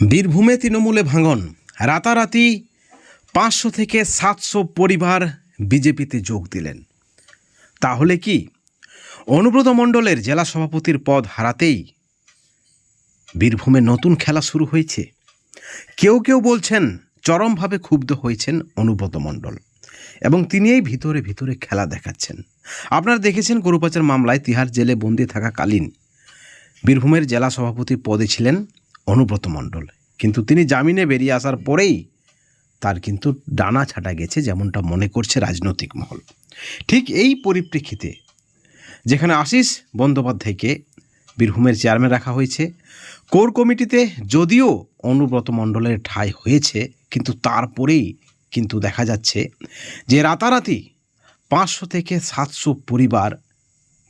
বীরভূমে তৃণমূলে ভাঙন। রাতারাতি পাঁচশো থেকে সাতশো পরিবার বিজেপিতে যোগ দিলেন। তাহলে কি? অনুব্রত মণ্ডলের জেলা সভাপতির পদ হারাতেই বীরভূমে নতুন খেলা শুরু হয়েছে। কেউ কেউ বলছেন চরমভাবে ক্ষুব্ধ হয়েছেন অনুব্রত মণ্ডল এবং তিনি এই ভিতরে ভিতরে খেলা দেখাচ্ছেন। আপনারা দেখেছেন গরুপাচার মামলায় তিহার জেলে বন্দি থাকাকালীন বীরভূমের জেলা সভাপতি পদে ছিলেন অনুব্রত মণ্ডল। কিন্তু তিনি জামিনে বেরিয়ে আসার পরেই তার কিন্তু ডানা ছাটা গেছে যেমনটা মনে করছে রাজনৈতিক মহল। ঠিক এই পরিপ্রেক্ষিতে যেখানে আশিস বন্দ্যোপাধ্যায়কে বীরভূমের চেয়ারম্যান রাখা হয়েছে, কোর কমিটিতে যদিও অনুব্রত মণ্ডলের ঠাঁই হয়েছে, কিন্তু তারপরেই কিন্তু দেখা যাচ্ছে যে রাতারাতি পাঁচশো থেকে সাতশো পরিবার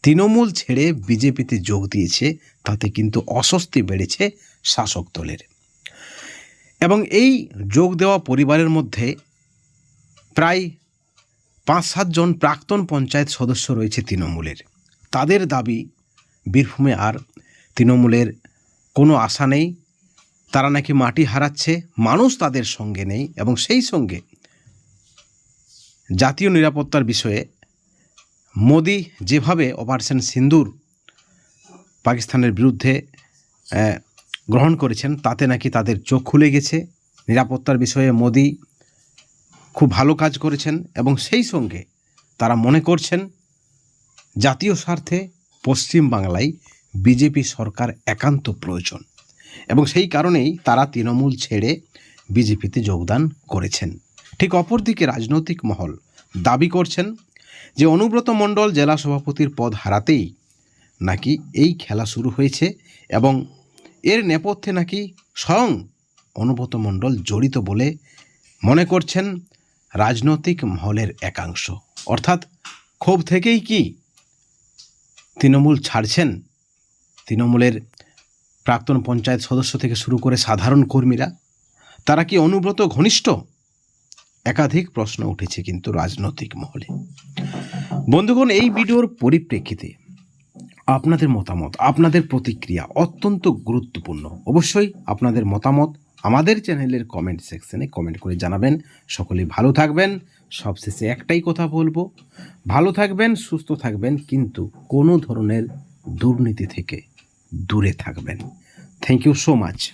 তৃণমূল ছেড়ে বিজেপিতে যোগ দিয়েছে, তাতে কিন্তু অস্বস্তি বেড়েছে শাসক দলের। এবং এই যোগ দেওয়া পরিবারের মধ্যে প্রায় পাঁচ সাতজন প্রাক্তন পঞ্চায়েত সদস্য রয়েছে তৃণমূলের। তাদের দাবি, বীরভূমে আর তৃণমূলের কোনো আশা নেই, তারা নাকি মাটি হারাচ্ছে, মানুষ তাদের সঙ্গে নেই এবং সেই সঙ্গে জাতীয় নিরাপত্তার বিষয়ে মোদি যেভাবে অপারেশন সিন্দুর পাকিস্তানের বিরুদ্ধে গ্রহণ করেছেন, তাতে নাকি তাদের চোখ খুলে গেছে। নিরাপত্তার বিষয়ে মোদি খুব ভালো কাজ করেছেন এবং সেই সঙ্গে তারা মনে করছেন, জাতীয় স্বার্থে পশ্চিম বাংলায় বিজেপি সরকার একান্ত প্রয়োজন এবং সেই কারণেই তারা তৃণমূল ছেড়ে বিজেপিতে যোগদান করেছেন। ঠিক অপরদিকে রাজনৈতিক মহল দাবি করছেন যে অনুব্রত মণ্ডল জেলা সভাপতির পদ হারাতেই নাকি এই খেলা শুরু হয়েছে এবং এর নেপথ্যে নাকি স্বয়ং অনুব্রত মণ্ডল জড়িত বলে মনে করছেন রাজনৈতিক মহলের একাংশ। অর্থাৎ ক্ষোভ থেকেই কি তৃণমূল ছাড়ছেন? তৃণমূলের প্রাক্তন পঞ্চায়েত সদস্য থেকে শুরু করে সাধারণ কর্মীরা, তারা কি অনুব্রত ঘনিষ্ঠ? একাধিক প্রশ্ন উঠেছে কিন্তু রাজনৈতিক মহলে। বন্ধুগণ, এই ভিডিওর পরিপ্রেক্ষিতে আপনাদের মতামত, আপনাদের প্রতিক্রিয়া অত্যন্ত গুরুত্বপূর্ণ। অবশ্যই আপনাদের মতামত আমাদের চ্যানেলের কমেন্ট সেকশনে কমেন্ট করে জানাবেন। সকলে ভালো থাকবেন। সবশেষে একটাই কথা বলব, ভালো থাকবেন, সুস্থ থাকবেন, কিন্তু কোনো ধরনের দুর্নীতি থেকে দূরে থাকবেন। Thank you so much